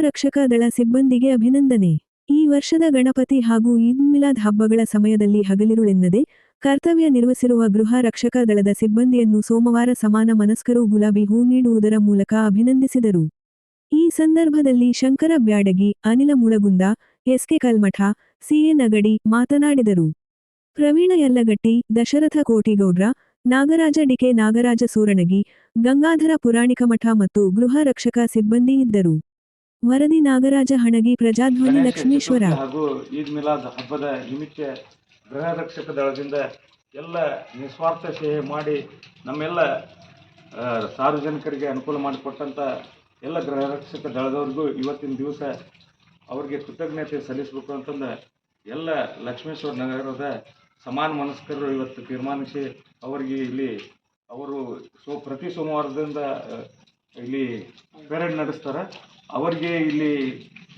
ರಕ್ಷಕ ದಳ ಸಿಬ್ಬಂದಿಗೆ ಅಭಿನಂದನೆ. ಈ ವರ್ಷದ ಗಣಪತಿ ಹಾಗೂ ಈದ್ ಮಿಲಾದ್ ಹಬ್ಬಗಳ ಸಮಯದಲ್ಲಿ ಹಗಲಿರುಳೆನ್ನದೆ, ಕರ್ತವ್ಯ ನಿರ್ವಹಿಸಿರುವ ಗೃಹ ರಕ್ಷಕ ದಳದ ಸಿಬ್ಬಂದಿಯನ್ನು ಸೋಮವಾರ ಸಮಾನ ಮನಸ್ಕರು ಗುಲಾಬಿ ಹೂ ನೀಡುವುದರ ಮೂಲಕ ಅಭಿನಂದಿಸಿದರು. ಈ ಸಂದರ್ಭದಲ್ಲಿ Shankara Byadagi, Anila Mulagunda, SK Kalmath, C A Nagadi ಮಾತನಾಡಿದರು. ಪ್ರವೀಣ ಯಲ್ಲಗಟ್ಟಿ, ದಶರಥ ಕೋಟಿಗೌಡ್ರ, ನಾಗರಾಜ ಡಿಕೆ ನಾಗರಾಜ ಸೂರಣಗಿ ಗಂಗಾಧರ ಪುರಾಣಿಕ ಮಠ ಮತ್ತು ಗೃಹ ರಕ್ಷಕ ಸಿಬ್ಬಂದಿ ಇದ್ದರು. ವರದಿ ನಾಗರಾಜ ಹಣಗಿ ಪ್ರಜಾಧ್ವನಿ ಲಕ್ಷ್ಮೇಶ್ವರ. ಹಾಗೂ ಈದ್ ಮಿಲಾದ್ ಹಬ್ಬದ ನಿಮಿತ್ತ ಗೃಹ ರಕ್ಷಕ ದಳದಿಂದ ಎಲ್ಲ ನಿಸ್ವಾರ್ಥ ಸೇವೆ ಮಾಡಿ ನಮ್ಮೆಲ್ಲ ಆ, ಸಾರ್ವಜನಿಕರಿಗೆ ಅನುಕೂಲ ಮಾಡಿಕೊಟ್ಟಂಥ ಎಲ್ಲ ಗೃಹ ರಕ್ಷಕ ದಳದವ್ರಿಗೂ ಇವತ್ತಿನ ದಿವಸ ಅವರಿಗೆ ಕೃತಜ್ಞತೆ ಸಲ್ಲಿಸಬೇಕು ಅಂತಂದು ಎಲ್ಲ ಲಕ್ಷ್ಮೇಶ್ವರ ನಗರದ ಸಮಾನ ಮನಸ್ಕರು ಇವತ್ತು ತೀರ್ಮಾನಿಸಿ ಅವರಿಗೆ ಇಲ್ಲಿ ಅವರು ಸೋ ಪ್ರತಿ ಸೋಮವಾರದಿಂದ ಆ, ಇಲ್ಲಿ ಪೆರೇಡ್ ನಡೆಸ್ತಾರೆ. ಅವರಿಗೆ ಇಲ್ಲಿ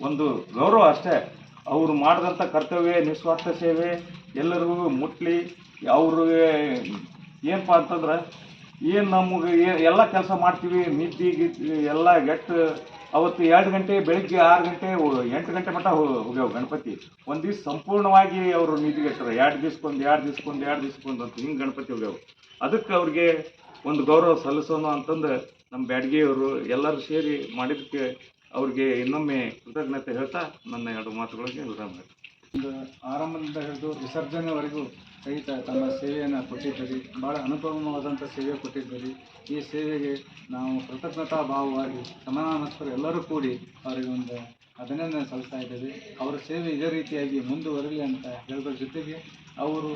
ಒಂದು ಗೌರವ ಅಷ್ಟೇ. ಅವರು ಮಾಡಿದಂಥ ಕರ್ತವ್ಯ, ನಿಸ್ವಾರ್ಥ ಸೇವೆ ಎಲ್ಲರಿಗೂ ಮುಟ್ಲಿ. ಅವ್ರಿಗೆ ಏನಪ್ಪ ಅಂತಂದ್ರೆ, ಏನು ನಮಗೆ ಎಲ್ಲ ಕೆಲಸ ಮಾಡ್ತೀವಿ, ನಿದ್ದೆ ಎಲ್ಲ ಗೆಟ್ಟು ಅವತ್ತು ಎರಡು ಗಂಟೆ, ಬೆಳಿಗ್ಗೆ ಆರು ಗಂಟೆ ಎಂಟು ಗಂಟೆ ಮಟ್ಟ ಹೋಗ್ಯಾವ ಗಣಪತಿ. ಒಂದು ದಿವ್ಸ ಸಂಪೂರ್ಣವಾಗಿ ಅವರು ನಿದ್ದಿಗೆಟ್ಟರು ಎರಡು ದಿವ್ಸಕ್ಕೊಂದು ಎರಡು ದಿವ್ಸಕ್ಕೊಂದು ಎರಡು ದಿವ್ಸಕ್ಕೊಂದು ಅಂತ ಹಿಂಗೆ ಗಣಪತಿ ಹೋಗ್ಯಾವ. ಅದಕ್ಕೆ ಅವ್ರಿಗೆ ಒಂದು ಗೌರವ ಸಲ್ಲಿಸೋಣ ಅಂತಂದು ನಮ್ಮ ಬ್ಯಾಡಗಿಯವರು ಎಲ್ಲರೂ ಸೇರಿ ಮಾಡಿದ್ದಕ್ಕೆ ಅವ್ರಿಗೆ ಇನ್ನೊಮ್ಮೆ ಕೃತಜ್ಞತೆ ಹೇಳ್ತಾ ನನ್ನ ಎರಡು ಮಾತುಗಳಿಗೆ ವಿರಾಮ. ಒಂದು ಆರಂಭದಿಂದ ಹಿಡಿದು ವಿಸರ್ಜನೆವರೆಗೂ ಸಹಿತ ತಮ್ಮ ಸೇವೆಯನ್ನು ಕೊಟ್ಟಿದ್ದೀರಿ ಭಾಳ ಅನುಪಮವಾದಂಥ ಸೇವೆ ಕೊಟ್ಟಿದ್ದೀರಿ ಈ ಸೇವೆಗೆ ನಾವು ಕೃತಜ್ಞತಾ ಭಾವವಾಗಿ ಸಮಾನಸ್ಥರು ಎಲ್ಲರೂ ಕೂಡಿ ಅವರಿಗೆ ಒಂದು ಅಭಿನಂದನೆ ಸಲ್ಲಿಸ್ತಾ ಇದ್ದೀವಿ ಅವರ ಸೇವೆ ಇದೇ ರೀತಿಯಾಗಿ ಮುಂದುವರಲಿ ಅಂತ ಹೇಳೋದ್ರ ಜೊತೆಗೆ ಅವರು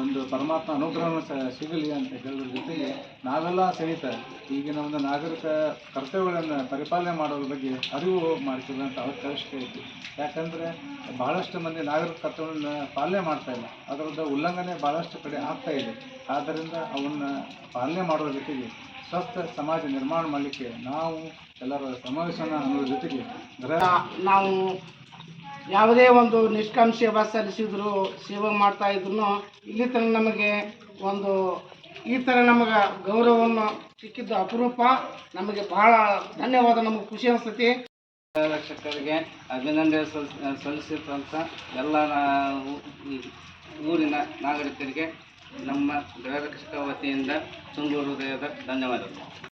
ಒಂದು ಪರಮಾತ್ಮ ಅನುಗ್ರಹವನ್ನು ಸಿಗಲಿ ಅಂತ ಹೇಳುವ ಜೊತೆಗೆ ನಾವೆಲ್ಲ ಸಹಿತ ಈಗಿನ ಒಂದು ನಾಗರಿಕ ಕರ್ತವ್ಯಗಳನ್ನು ಪರಿಪಾಲನೆ ಮಾಡೋದ್ರ ಬಗ್ಗೆ ಅರಿವು ಮಾಡಿಕೊಳ್ಳುವಂಥ ಅವಶ್ಯಕತೆ ಐತಿ ಯಾಕಂದರೆ ಭಾಳಷ್ಟು ಮಂದಿ ನಾಗರಿಕ ಕರ್ತವ್ಯಗಳನ್ನ ಪಾಲನೆ ಮಾಡ್ತಾ ಇಲ್ಲ. ಅದರದ್ದು ಉಲ್ಲಂಘನೆ ಭಾಳಷ್ಟು ಕಡೆ ಆಗ್ತಾ ಇದೆ. ಆದ್ದರಿಂದ ಅವನ್ನ ಪಾಲನೆ ಮಾಡೋದ್ರ ಜೊತೆಗೆ ಸ್ವಸ್ಥ ಸಮಾಜ ನಿರ್ಮಾಣ ಮಾಡಲಿಕ್ಕೆ ನಾವು ಎಲ್ಲರ ಸಮಾವೇಶನ ಅನ್ನೋದ್ರ ಜೊತೆಗೆ ನಾವು ಯಾವುದೇ ಒಂದು ನಿಷ್ಕಾಮ ಸೇವಾ ಸಲ್ಲಿಸಿದ್ರು ಸೇವೆ ಮಾಡ್ತಾ ಇದ್ರು ಇಲ್ಲಿ ತನಕ ನಮಗೆ ಒಂದು, ಈ ಥರ ನಮಗೆ ಗೌರವವನ್ನು ಸಿಕ್ಕಿದ್ದು ಅಪರೂಪ. ನಮಗೆ ಬಹಳ ಧನ್ಯವಾದ, ನಮಗೆ ಖುಷಿ ಅನಿಸ್ತೈತಿ. ರಕ್ಷಕರಿಗೆ ಅಭಿನಂದನೆ ಸಲ್ ಸಲ್ಲಿಸಿದಂಥ ಎಲ್ಲ ಊರಿನ ನಾಗರಿಕರಿಗೆ ನಮ್ಮ ಗೃಹ ರಕ್ಷಕ ವತಿಯಿಂದ ತುಂಬು ಹೃದಯದ ಧನ್ಯವಾದಗಳು.